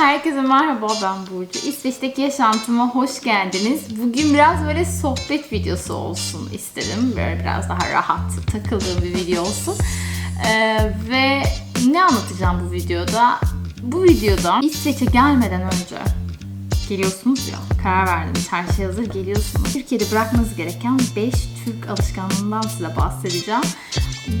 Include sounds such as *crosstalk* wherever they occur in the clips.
herkese merhaba ben Burcu. İsveç'teki yaşantıma hoş geldiniz. Bugün biraz böyle sohbet videosu olsun istedim. Böyle biraz daha rahat takıldığım bir video olsun. Ee, ve ne anlatacağım bu videoda? Bu videoda İsveç'e gelmeden önce geliyorsunuz ya, karar verdiniz, her şey hazır geliyorsunuz. Türkiye'de bırakmanız gereken 5 Türk alışkanlığından size bahsedeceğim.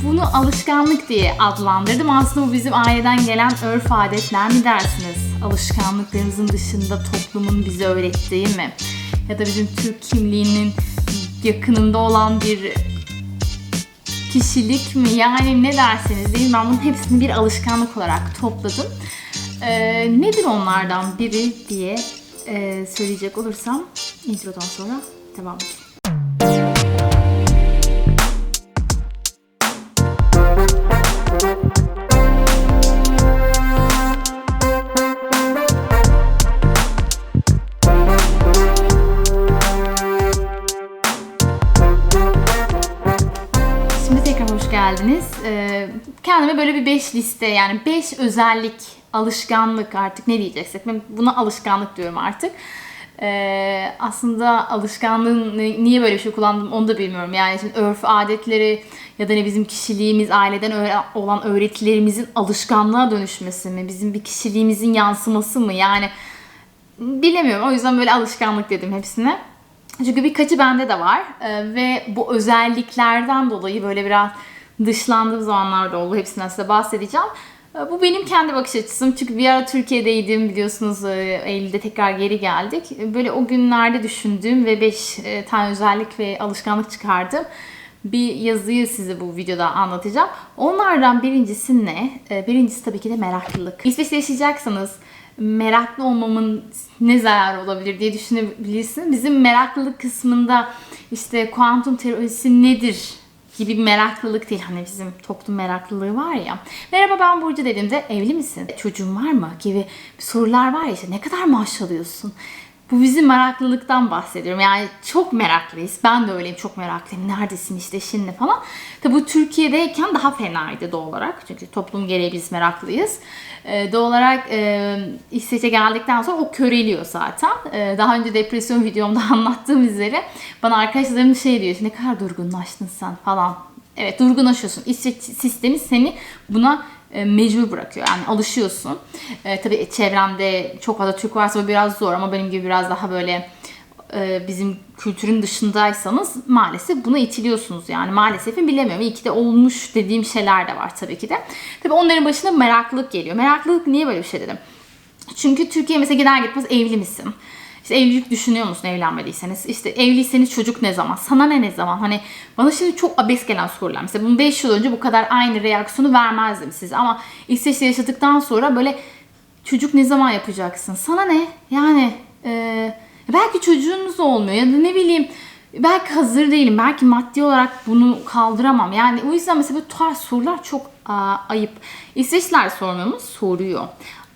Bunu alışkanlık diye adlandırdım. Aslında bu bizim aileden gelen örf adetler mi dersiniz? Alışkanlıklarımızın dışında toplumun bize öğrettiği mi? Ya da bizim Türk kimliğinin yakınında olan bir kişilik mi? Yani ne derseniz deyin ben bunun hepsini bir alışkanlık olarak topladım. Ee, nedir onlardan biri diye e, söyleyecek olursam introdan sonra devam edelim. Kendime böyle bir 5 liste yani 5 özellik, alışkanlık artık ne diyeceksek. Ben buna alışkanlık diyorum artık. Ee, aslında alışkanlığın ni- niye böyle bir şey kullandım onu da bilmiyorum. Yani şimdi örf adetleri ya da ne bizim kişiliğimiz, aileden olan öğretilerimizin alışkanlığa dönüşmesi mi? Bizim bir kişiliğimizin yansıması mı? Yani bilemiyorum. O yüzden böyle alışkanlık dedim hepsine. Çünkü birkaçı bende de var Ee, ve bu özelliklerden dolayı böyle biraz dışlandığım zamanlarda oldu. Hepsinden size bahsedeceğim. Ee, Bu benim kendi bakış açısım. Çünkü bir ara Türkiye'deydim biliyorsunuz e, Eylül'de tekrar geri geldik. Ee, Böyle o günlerde düşündüğüm ve 5 tane özellik ve alışkanlık çıkardım. Bir yazıyı size bu videoda anlatacağım. Onlardan birincisi ne? Ee, Birincisi tabii ki de meraklılık. İsveç'te yaşayacaksanız meraklı olmamın ne zararı olabilir diye düşünebilirsiniz. Bizim meraklılık kısmında işte kuantum teorisi nedir gibi bir meraklılık değil. Hani bizim toplum meraklılığı var ya. Merhaba ben Burcu dediğimde evli misin? Çocuğun var mı? Gibi sorular var ya işte ne kadar maaş alıyorsun? Bu bizim meraklılıktan bahsediyorum. Yani çok meraklıyız. Ben de öyleyim. Çok meraklıyım. Neredesin işte şimdi falan. Tabi bu Türkiye'deyken daha fenaydı doğal olarak. Çünkü toplum gereği biz meraklıyız. Ee, doğal olarak e, İsveç'e geldikten sonra o köreliyor zaten. Ee, daha önce depresyon videomda *laughs* anlattığım üzere bana arkadaşlarım şey diyor. Ne kadar durgunlaştın sen falan. Evet durgunlaşıyorsun. İsveç sistemi seni buna e, mecbur bırakıyor. Yani alışıyorsun. E, tabii çevremde çok fazla Türk varsa bu biraz zor ama benim gibi biraz daha böyle e, bizim kültürün dışındaysanız maalesef buna itiliyorsunuz yani maalesef bilemiyorum. İyi ki de olmuş dediğim şeyler de var tabii ki de. Tabii onların başına meraklılık geliyor. Meraklılık niye böyle bir şey dedim? Çünkü Türkiye mesela gider gitmez evli misin? İşte evlilik düşünüyor musun evlenmediyseniz? İşte evliyseniz çocuk ne zaman? Sana ne ne zaman? Hani bana şimdi çok abes gelen sorular. Mesela bunu 5 yıl önce bu kadar aynı reaksiyonu vermezdim size. Ama İsveç'te yaşadıktan sonra böyle çocuk ne zaman yapacaksın? Sana ne? Yani e, belki çocuğunuz olmuyor ya da ne bileyim belki hazır değilim. Belki maddi olarak bunu kaldıramam. Yani o yüzden mesela bu tarz sorular çok aa, ayıp. İsveçliler sormuyor mu? Soruyor.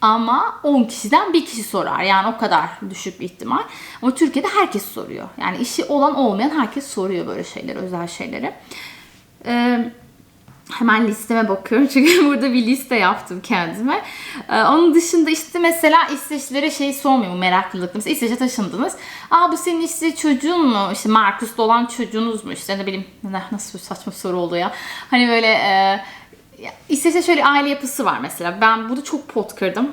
Ama 10 kişiden bir kişi sorar. Yani o kadar düşük bir ihtimal. Ama Türkiye'de herkes soruyor. Yani işi olan olmayan herkes soruyor böyle şeyleri, özel şeyleri. Ee, hemen listeme bakıyorum *laughs* çünkü burada bir liste yaptım kendime. Ee, onun dışında işte mesela İsveçlilere şey sormuyor mu meraklılıkla. Mesela İsveç'e taşındınız. Aa bu senin işte çocuğun mu? İşte Markus'ta olan çocuğunuz mu? İşte ne bileyim nasıl saçma soru oldu ya. Hani böyle e, ya şöyle aile yapısı var mesela. Ben burada çok pot kırdım.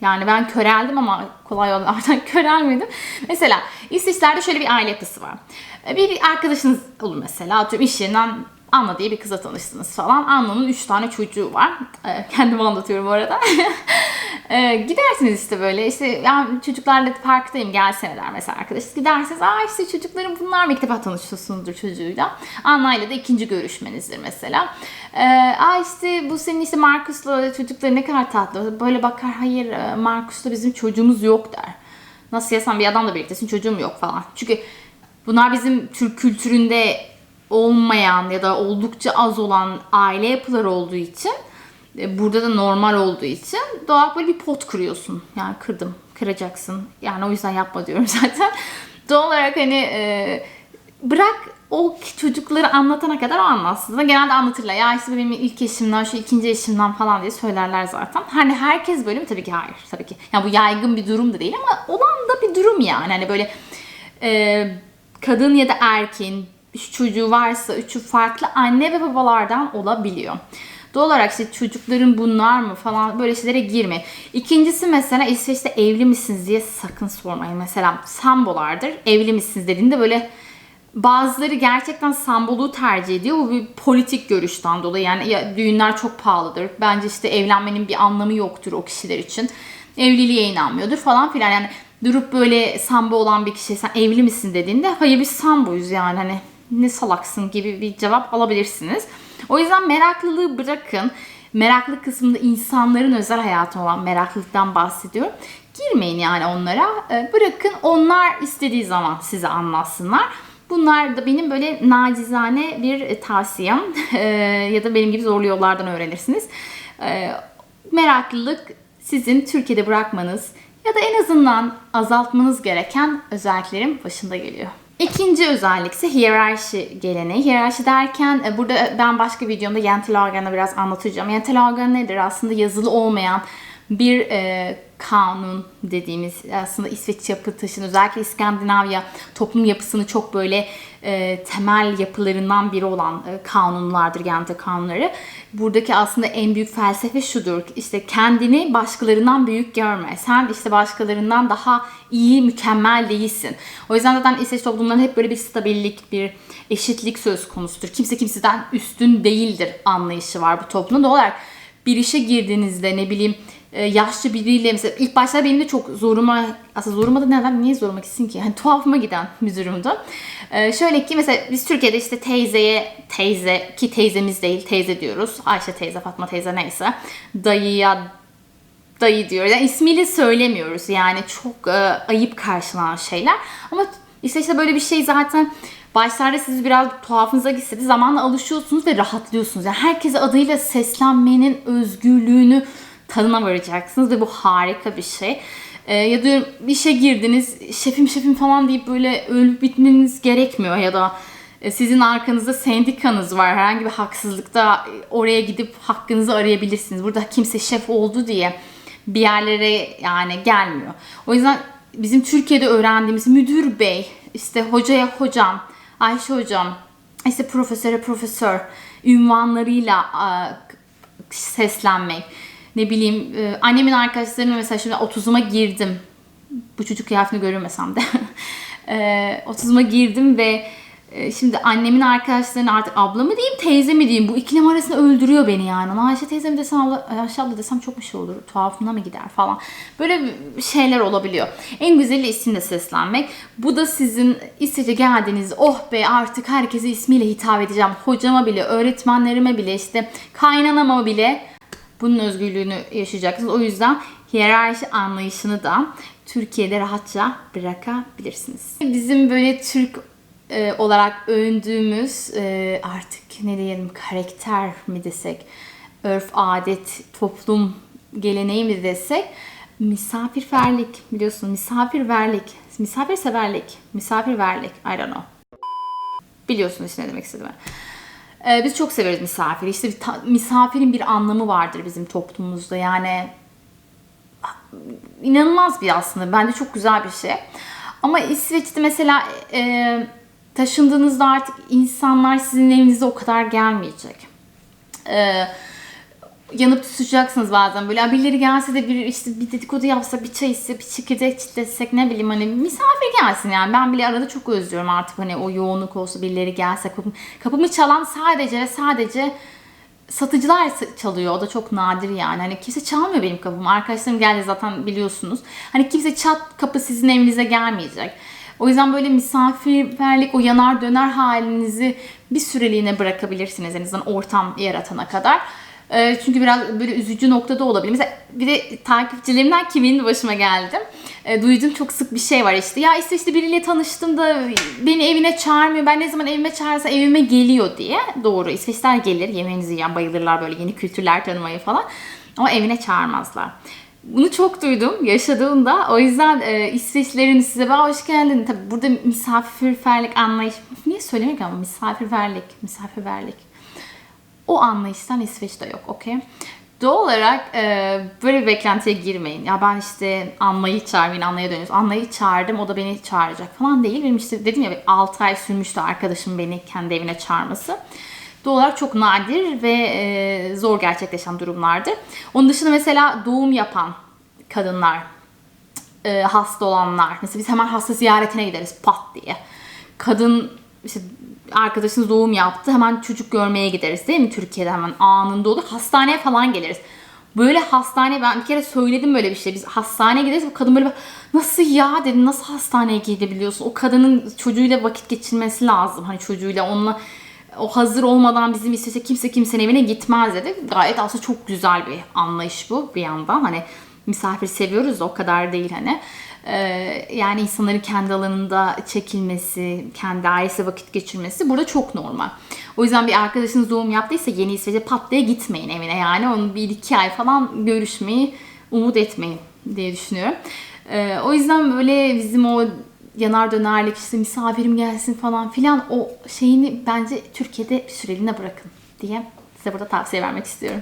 Yani ben köreldim ama kolay yollardan *laughs* körelmedim. Mesela İsveçlerde şöyle bir aile yapısı var. Bir arkadaşınız olur mesela. Atıyorum iş yerinden Anna diye bir kızla tanıştınız falan. Anna'nın 3 tane çocuğu var. Ee, Kendimi anlatıyorum bu arada. *laughs* Ee, gidersiniz işte böyle işte yani çocuklarla parktayım gelsene der mesela arkadaş. Gidersiniz aa işte çocuklarım bunlar ilk defa tanışıyorsunuzdur çocuğuyla. Anna ile de ikinci görüşmenizdir mesela. Ee, aa işte bu senin işte Markus'la çocukları ne kadar tatlı. Böyle bakar hayır e, Markus'la bizim çocuğumuz yok der. Nasıl ya sen bir adamla birliktesin çocuğum yok falan. Çünkü bunlar bizim Türk kültüründe olmayan ya da oldukça az olan aile yapıları olduğu için e, burada da normal olduğu için doğal böyle bir pot kırıyorsun. Yani kırdım, kıracaksın. Yani o yüzden yapma diyorum *laughs* zaten. Doğal olarak hani e, bırak o çocukları anlatana kadar o anlatsın. Genelde anlatırlar. Ya işte benim ilk eşimden, şu ikinci eşimden falan diye söylerler zaten. Hani herkes böyle mi? Tabii ki hayır. Tabii ki. Ya bu yaygın bir durum da değil ama olan da bir durum yani. Hani böyle e, kadın ya da erkeğin üç çocuğu varsa üçü farklı anne ve babalardan olabiliyor. Doğal olarak işte çocukların bunlar mı falan böyle şeylere girme. İkincisi mesela İsveç'te evli misiniz diye sakın sormayın. Mesela sambolardır. Evli misiniz dediğinde böyle bazıları gerçekten samboluğu tercih ediyor. Bu bir politik görüşten dolayı. Yani ya düğünler çok pahalıdır. Bence işte evlenmenin bir anlamı yoktur o kişiler için. Evliliğe inanmıyordur falan filan. Yani durup böyle sambo olan bir kişiye sen evli misin dediğinde hayır biz samboyuz yani hani ne salaksın gibi bir cevap alabilirsiniz. O yüzden meraklılığı bırakın. Meraklı kısmında insanların özel hayatı olan meraklılıktan bahsediyorum. Girmeyin yani onlara. Ee, Bırakın onlar istediği zaman size anlatsınlar. Bunlar da benim böyle nacizane bir tavsiyem. *laughs* Ee, ya da benim gibi zorlu yollardan öğrenirsiniz. Ee, Meraklılık sizin Türkiye'de bırakmanız ya da en azından azaltmanız gereken özelliklerin başında geliyor. İkinci özellik ise hiyerarşi geleneği. Hiyerarşi derken e, burada ben başka videomda Jentelagen'ı biraz anlatacağım. Jentelagen nedir? Aslında yazılı olmayan bir e, kanun dediğimiz aslında İsveç yapı taşın özellikle İskandinavya toplum yapısını çok böyle e, temel yapılarından biri olan e, kanunlardır Gente kanunları. Buradaki aslında en büyük felsefe şudur. İşte kendini başkalarından büyük görme. Sen işte başkalarından daha iyi, mükemmel değilsin. O yüzden zaten İsveç toplumlarında hep böyle bir stabillik, bir eşitlik söz konusudur. Kimse kimseden üstün değildir anlayışı var bu toplumda. Doğal olarak bir işe girdiğinizde ne bileyim e, yaşlı biriyle mesela ilk başta benim de çok zoruma aslında zoruma da neden niye zoruma gitsin ki? Hani tuhafıma giden bir durumdu. Ee, şöyle ki mesela biz Türkiye'de işte teyzeye teyze ki teyzemiz değil teyze diyoruz. Ayşe teyze, Fatma teyze neyse. Dayıya dayı diyoruz. Yani ismiyle söylemiyoruz. Yani çok e, ayıp karşılanan şeyler. Ama işte işte böyle bir şey zaten başlarda sizi biraz tuhafınıza gitse de zamanla alışıyorsunuz ve rahatlıyorsunuz. Yani herkese adıyla seslenmenin özgürlüğünü tadına varacaksınız ve bu harika bir şey. Ee, ya da işe girdiniz, şefim şefim falan deyip böyle ölüp bitmeniz gerekmiyor ya da e, sizin arkanızda sendikanız var. Herhangi bir haksızlıkta oraya gidip hakkınızı arayabilirsiniz. Burada kimse şef oldu diye bir yerlere yani gelmiyor. O yüzden bizim Türkiye'de öğrendiğimiz müdür bey, işte hocaya hocam, Ayşe hocam, işte profesöre profesör ünvanlarıyla seslenmek. Ne bileyim e, annemin arkadaşlarına mesela şimdi 30'uma girdim. Bu çocuk kıyafetini görmesem de. *laughs* 30'uma girdim ve e, şimdi annemin arkadaşlarına artık abla mı diyeyim teyze mi diyeyim bu ikilem arasında öldürüyor beni yani. Ayşe teyze mi desem abla, Ayşe abla desem çok bir şey olur. Tuhafına mı gider falan. Böyle şeyler olabiliyor. En güzeli isimle seslenmek. Bu da sizin İsveç'e geldiğiniz oh be artık herkese ismiyle hitap edeceğim. Hocama bile, öğretmenlerime bile işte kaynanama bile bunun özgürlüğünü yaşayacaksınız. O yüzden hiyerarşi anlayışını da Türkiye'de rahatça bırakabilirsiniz. Bizim böyle Türk e, olarak övündüğümüz e, artık ne diyelim karakter mi desek, örf, adet, toplum geleneği mi desek misafirperlik biliyorsun misafirverlik, misafirseverlik, misafirverlik I don't know. Biliyorsunuz işte ne demek istediğimi. Ee, biz çok severiz misafiri. İşte bir misafirin bir anlamı vardır bizim toplumumuzda. Yani inanılmaz bir aslında. Bence çok güzel bir şey. Ama İsveç'te mesela e, taşındığınızda artık insanlar sizin evinize o kadar gelmeyecek. E, yanıp tutuşacaksınız bazen böyle birileri gelse de bir işte bir dedikodu yapsa bir çay içse bir çekirdek çitlesek ne bileyim hani misafir gelsin yani ben bile arada çok özlüyorum artık hani o yoğunluk olsa birileri gelse kapım, kapımı çalan sadece ve sadece satıcılar çalıyor. O da çok nadir yani. Hani kimse çalmıyor benim kapımı. Arkadaşlarım geldi zaten biliyorsunuz. Hani kimse çat kapı sizin evinize gelmeyecek. O yüzden böyle misafirperlik, o yanar döner halinizi bir süreliğine bırakabilirsiniz en azından ortam yaratana kadar. Ee, çünkü biraz böyle üzücü noktada olabilir. Mesela bir de takipçilerimden kimin başıma geldim. E, duyduğum çok sık bir şey var işte. Ya işte işte biriyle tanıştım da beni evine çağırmıyor. Ben ne zaman evime çağırsa evime geliyor diye. Doğru İsveçler gelir yemeğinizi yiyen bayılırlar böyle yeni kültürler tanımayı falan. Ama evine çağırmazlar. Bunu çok duydum yaşadığımda. O yüzden e, İsveçlerin size ben hoş geldin. Tabii burada misafirperverlik anlayış. Niye söylemiyorum ama misafirperverlik, misafirperverlik. O anlayıştan İsveç'te yok, okey? Doğal olarak e, böyle bir beklentiye girmeyin. Ya ben işte Anlayı çağırmayın, Anlay'a dönüyoruz. Anlayı çağırdım, o da beni çağıracak falan değil. Benim işte dedim ya 6 ay sürmüştü arkadaşım beni kendi evine çağırması. Doğal olarak çok nadir ve e, zor gerçekleşen durumlardır. Onun dışında mesela doğum yapan kadınlar, e, hasta olanlar. Mesela biz hemen hasta ziyaretine gideriz pat diye. Kadın işte arkadaşınız doğum yaptı hemen çocuk görmeye gideriz değil mi Türkiye'de hemen anında olur. Hastaneye falan geliriz. Böyle hastane ben bir kere söyledim böyle bir şey. Biz hastaneye gideriz bu kadın böyle nasıl ya dedim nasıl hastaneye gidebiliyorsun? O kadının çocuğuyla vakit geçirmesi lazım. Hani çocuğuyla onunla o hazır olmadan bizim istese kimse kimsenin evine gitmez dedi. Gayet aslında çok güzel bir anlayış bu bir yandan. Hani misafir seviyoruz o kadar değil hani. Ee, yani insanların kendi alanında çekilmesi, kendi ailesi vakit geçirmesi burada çok normal. O yüzden bir arkadaşınız doğum yaptıysa yeni İsveç'e pat diye gitmeyin evine yani. Onun bir iki ay falan görüşmeyi umut etmeyin diye düşünüyorum. Ee, o yüzden böyle bizim o yanar dönerlik işte misafirim gelsin falan filan o şeyini bence Türkiye'de bir süreliğine bırakın diye size burada tavsiye vermek istiyorum.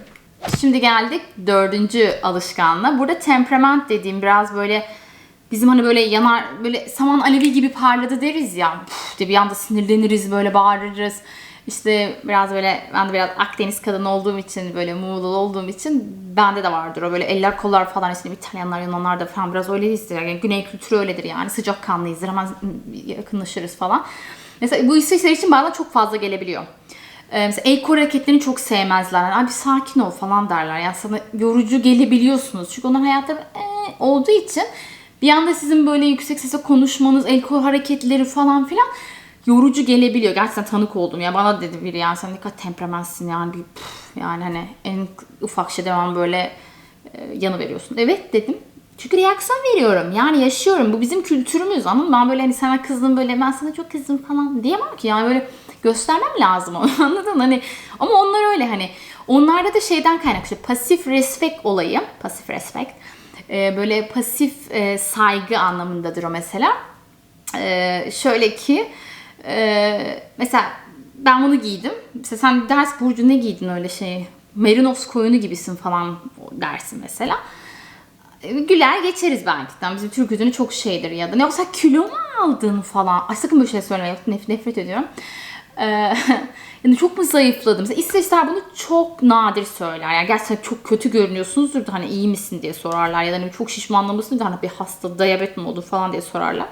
Şimdi geldik dördüncü alışkanlığa. Burada temperament dediğim biraz böyle bizim hani böyle yanar böyle saman alevi gibi parladı deriz ya. Puf diye bir anda sinirleniriz böyle bağırırız. İşte biraz böyle ben de biraz Akdeniz kadını olduğum için böyle Muğla'lı olduğum için bende de vardır o böyle eller kollar falan işte İtalyanlar Yunanlar da falan biraz öyleyizdir. Yani güney kültürü öyledir yani sıcak kanlıyızdır hemen yakınlaşırız falan. Mesela bu İsveçler için bazen çok fazla gelebiliyor. Ee, mesela el kol hareketlerini çok sevmezler. Yani, Abi sakin ol falan derler. Yani sana yorucu gelebiliyorsunuz. Çünkü onların hayatları ee, olduğu için bir anda sizin böyle yüksek sesle konuşmanız, el kol hareketleri falan filan yorucu gelebiliyor. Gerçekten tanık oldum ya. Bana dedi biri yani sen ne kadar temperamentssin yani. Bir, püf, yani hani en ufak şeyde ben böyle e, yanı veriyorsun. Evet dedim. Çünkü reaksiyon veriyorum. Yani yaşıyorum. Bu bizim kültürümüz. Ama ben böyle hani sana kızdım böyle ben sana çok kızdım falan diyemem ki. Yani böyle göstermem lazım onu *laughs* anladın hani ama onlar öyle hani onlarda da şeyden kaynaklı pasif respect olayı pasif respect e, böyle pasif e, saygı anlamındadır o mesela e, şöyle ki e, mesela ben bunu giydim mesela sen ders burcu ne giydin öyle şey merinos koyunu gibisin falan dersin mesela güler geçeriz belki. Yani bizim Türk yüzünü çok şeydir ya da ne yoksa kilo mu aldın falan. Ay sakın böyle şey söyleme. Nef nefret ediyorum. Ee, *laughs* yani çok mu zayıfladım? Mesela İsveçler bunu çok nadir söyler. Yani gerçekten çok kötü görünüyorsunuzdur da hani iyi misin diye sorarlar. Ya da hani çok şişmanlamışsın da hani bir hasta diyabet mi oldu falan diye sorarlar.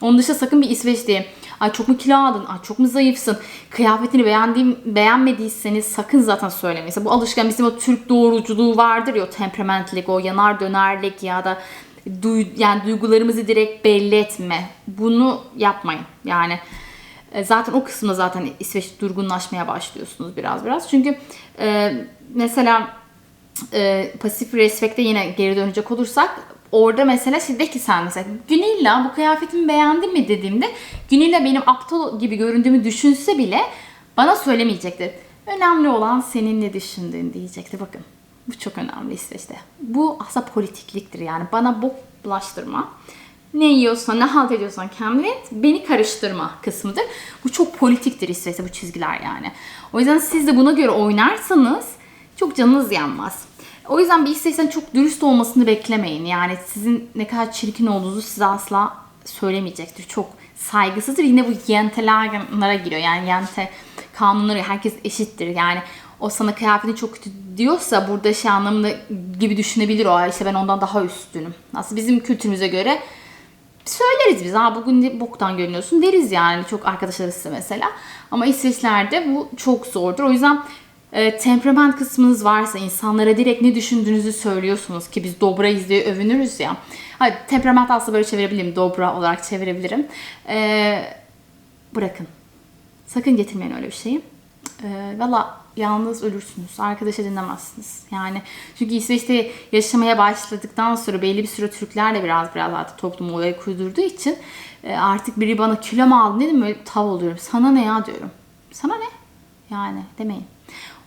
Onun dışında sakın bir İsveç diye ay çok mu kilo aldın, ay çok mu zayıfsın, kıyafetini beğendiğim, beğenmediyseniz sakın zaten söylemeyin. Bu alışkan bizim o Türk doğruculuğu vardır ya o temperamentlik, o yanar dönerlik ya da duy, yani duygularımızı direkt belli etme. Bunu yapmayın. Yani e, zaten o kısımda zaten İsveç durgunlaşmaya başlıyorsunuz biraz biraz. Çünkü e, mesela e, pasif respect'e yine geri dönecek olursak orada mesela de ki sen mesela Günilla bu kıyafetimi beğendin mi dediğimde Günilla benim aptal gibi göründüğümü düşünse bile bana söylemeyecektir. Önemli olan senin ne düşündüğün diyecekti. Bakın bu çok önemli İsveç'te. Bu aslında politikliktir yani. Bana bok bulaştırma ne yiyorsan, ne halt ediyorsan kendini beni karıştırma kısmıdır. Bu çok politiktir İsveç'te bu çizgiler yani. O yüzden siz de buna göre oynarsanız çok canınız yanmaz. O yüzden bir İsveç'ten çok dürüst olmasını beklemeyin. Yani sizin ne kadar çirkin olduğunuzu size asla söylemeyecektir. Çok saygısızdır. Yine bu yentelerlere giriyor. Yani yente kanunları herkes eşittir. Yani o sana kıyafetin çok kötü diyorsa burada şey anlamında gibi düşünebilir o. İşte ben ondan daha üstünüm. Aslında bizim kültürümüze göre söyleriz biz. Ha bugün ne boktan görünüyorsun deriz yani çok arkadaşlar mesela. Ama İsveçlerde bu çok zordur. O yüzden e, temperament kısmınız varsa insanlara direkt ne düşündüğünüzü söylüyorsunuz ki biz dobrayız diye övünürüz ya. Hadi temperament aslında böyle çevirebilirim. Dobra olarak çevirebilirim. E, bırakın. Sakın getirmeyin öyle bir şeyi. E, Valla yalnız ölürsünüz. Arkadaş edinemezsiniz. Yani çünkü İsveç'te yaşamaya başladıktan sonra belli bir süre Türkler de biraz biraz artık toplumu olaya kurdurduğu için e, artık biri bana kilo mu aldın dedim böyle tav oluyorum. Sana ne ya diyorum. Sana ne? Yani demeyin.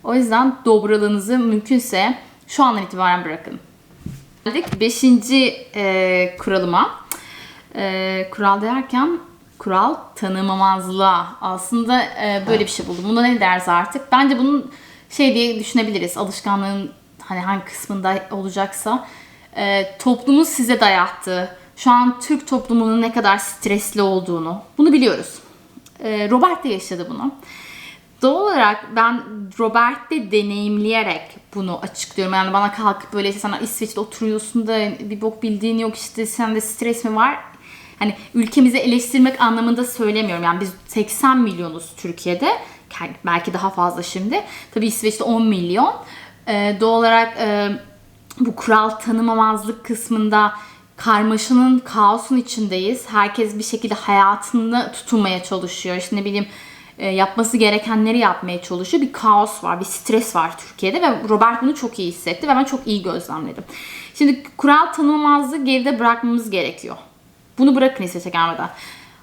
O yüzden dobralığınızı mümkünse şu andan itibaren bırakın. Geldik beşinci e, kuralıma. E, kural derken kural tanımamazlığa. Aslında e, böyle bir şey buldum. Buna ne deriz artık? Bence bunun şey diye düşünebiliriz. Alışkanlığın hani hangi kısmında olacaksa e, toplumun size dayattığı, şu an Türk toplumunun ne kadar stresli olduğunu bunu biliyoruz. E, Robert de yaşadı bunu. Doğal olarak ben Robert'te deneyimleyerek bunu açıklıyorum. Yani bana kalkıp böyle işte sana İsveç'te oturuyorsun da bir bok bildiğin yok işte sende stres mi var? Hani ülkemizi eleştirmek anlamında söylemiyorum. Yani biz 80 milyonuz Türkiye'de. Belki daha fazla şimdi. Tabii İsveç'te 10 milyon. Ee, doğal olarak e, bu kural tanımamazlık kısmında karmaşanın, kaosun içindeyiz. Herkes bir şekilde hayatını tutunmaya çalışıyor. İşte ne bileyim yapması gerekenleri yapmaya çalışıyor. Bir kaos var, bir stres var Türkiye'de ve Robert bunu çok iyi hissetti ve ben çok iyi gözlemledim. Şimdi kural tanımamazlığı geride bırakmamız gerekiyor. Bunu bırakın İsveç'e gelmeden.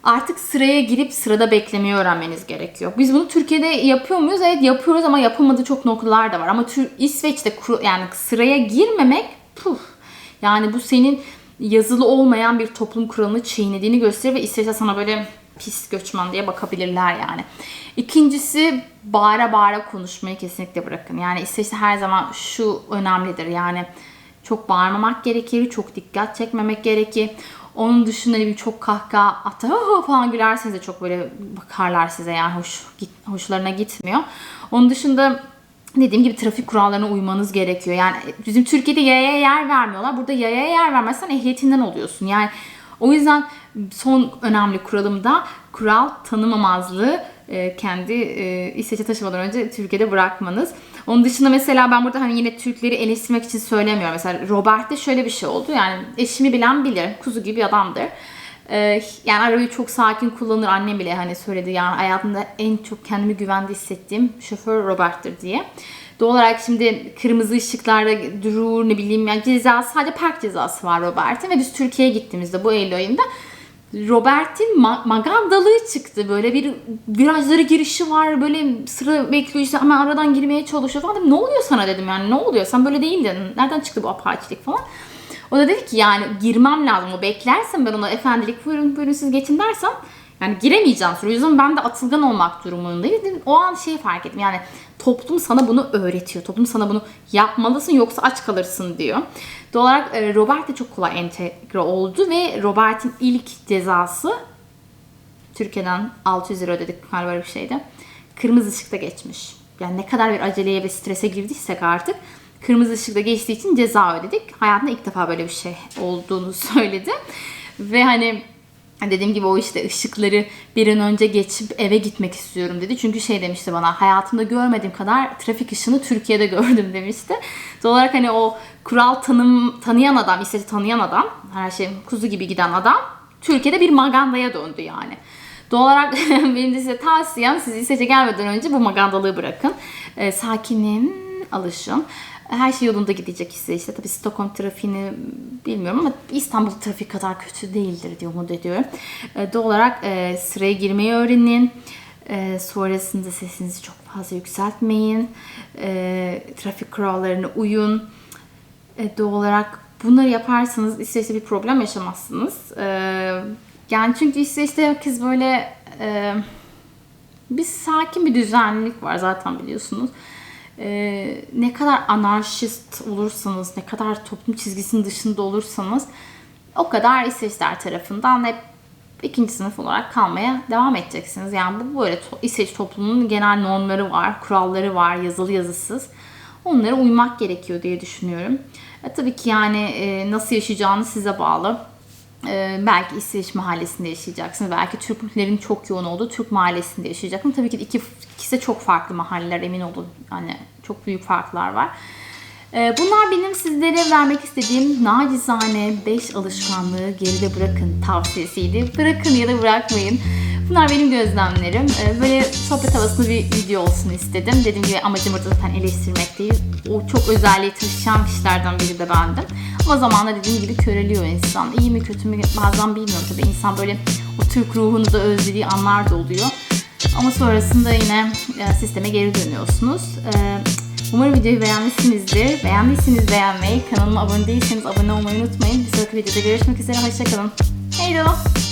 Artık sıraya girip sırada beklemeyi öğrenmeniz gerekiyor. Biz bunu Türkiye'de yapıyor muyuz? Evet yapıyoruz ama yapılmadığı çok noktalar da var. Ama İsveç'te yani sıraya girmemek puf. Yani bu senin yazılı olmayan bir toplum kuralını çiğnediğini gösterir ve İsveç'te sana böyle pis göçmen diye bakabilirler yani. İkincisi bağıra bağıra konuşmayı kesinlikle bırakın. Yani İsveç'te her zaman şu önemlidir yani çok bağırmamak gerekir, çok dikkat çekmemek gerekir. Onun dışında bir çok kahkaha atar falan gülerseniz de çok böyle bakarlar size yani hoş hoşlarına gitmiyor. Onun dışında dediğim gibi trafik kurallarına uymanız gerekiyor. Yani bizim Türkiye'de yaya yer vermiyorlar. Burada yaya yer vermezsen ehliyetinden oluyorsun. Yani o yüzden son önemli kuralım da kural tanımamazlığı e, kendi e, İsveç'e taşımadan önce Türkiye'de bırakmanız. Onun dışında mesela ben burada hani yine Türkleri eleştirmek için söylemiyorum. Mesela Robert'te şöyle bir şey oldu. Yani eşimi bilen bilir. Kuzu gibi adamdır. Ee, yani arabayı çok sakin kullanır. Annem bile hani söyledi yani hayatımda en çok kendimi güvende hissettiğim şoför Robert'tir diye. Doğal olarak şimdi kırmızı ışıklarda durur ne bileyim yani cezası sadece park cezası var Robert'in ve biz Türkiye'ye gittiğimizde bu Eylül ayında Robert'in ma- magandalığı çıktı. Böyle bir virajları girişi var. Böyle sıra bekliyor işte hemen aradan girmeye çalışıyor falan. Dedim, ne oluyor sana dedim yani ne oluyor? Sen böyle değildin. Nereden çıktı bu apaçilik falan. O da dedi ki yani girmem lazım. O beklersen ben ona efendilik buyurun buyurun siz geçin dersem yani giremeyeceğim. O yüzden ben de atılgan olmak durumundayım. O an şey fark ettim. Yani toplum sana bunu öğretiyor. Toplum sana bunu yapmalısın yoksa aç kalırsın diyor. Doğal olarak e, Robert de çok kolay entegre oldu ve Robert'in ilk cezası Türkiye'den 600 lira ödedik galiba bir şeydi. Kırmızı ışıkta geçmiş. Yani ne kadar bir aceleye ve strese girdiysek artık kırmızı ışıkta geçtiği için ceza ödedik. Hayatında ilk defa böyle bir şey olduğunu *laughs* söyledi. Ve hani dediğim gibi o işte ışıkları bir an önce geçip eve gitmek istiyorum dedi. Çünkü şey demişti bana hayatımda görmediğim kadar trafik ışığını Türkiye'de *laughs* gördüm demişti. Doğal olarak hani o kural tanım tanıyan adam, İsveç'i tanıyan adam, her şey kuzu gibi giden adam Türkiye'de bir magandaya döndü yani. Doğal olarak *laughs* benim de size tavsiyem siz İsveç'e gelmeden önce bu magandalığı bırakın. E, sakinin, alışın her şey yolunda gidecek ise işte tabii Stockholm trafiğini bilmiyorum ama İstanbul trafik kadar kötü değildir diye umut ediyorum. E, doğal olarak e, sıraya girmeyi öğrenin. E, sonrasında sesinizi çok fazla yükseltmeyin. E, trafik kurallarına uyun. E, doğal olarak bunları yaparsanız İsveç'te bir problem yaşamazsınız. E, yani çünkü İsveç'te herkes böyle e, bir sakin bir düzenlilik var zaten biliyorsunuz e, ne kadar anarşist olursanız, ne kadar toplum çizgisinin dışında olursanız o kadar İsveçler tarafından hep ikinci sınıf olarak kalmaya devam edeceksiniz. Yani bu böyle İsveç toplumunun genel normları var, kuralları var, yazılı yazısız. Onlara uymak gerekiyor diye düşünüyorum. E, tabii ki yani e, nasıl yaşayacağınız size bağlı. E, belki İsveç mahallesinde yaşayacaksınız. Belki Türklerin çok yoğun olduğu Türk mahallesinde yaşayacaksınız. Tabii ki iki, ikisi de çok farklı mahalleler emin olun. Yani çok büyük farklar var. Ee, bunlar benim sizlere vermek istediğim nacizane 5 alışkanlığı geride bırakın tavsiyesiydi. Bırakın ya da bırakmayın. Bunlar benim gözlemlerim. Ee, böyle sohbet havasında bir video olsun istedim. Dediğim gibi amacım burada zaten eleştirmek değil. O çok özelliği taşıyan kişilerden biri de bendim. Ama zamanla dediğim gibi köreliyor insan. İyi mi kötü mü bazen bilmiyorum tabii. İnsan böyle o Türk ruhunu da özlediği anlar da oluyor. Ama sonrasında yine e, sisteme geri dönüyorsunuz. Ee, Umarım videoyu beğenmişsinizdir. Beğendiyseniz beğenmeyi, kanalıma abone değilseniz abone olmayı unutmayın. Bir sonraki videoda görüşmek üzere. Hoşçakalın. Heydo!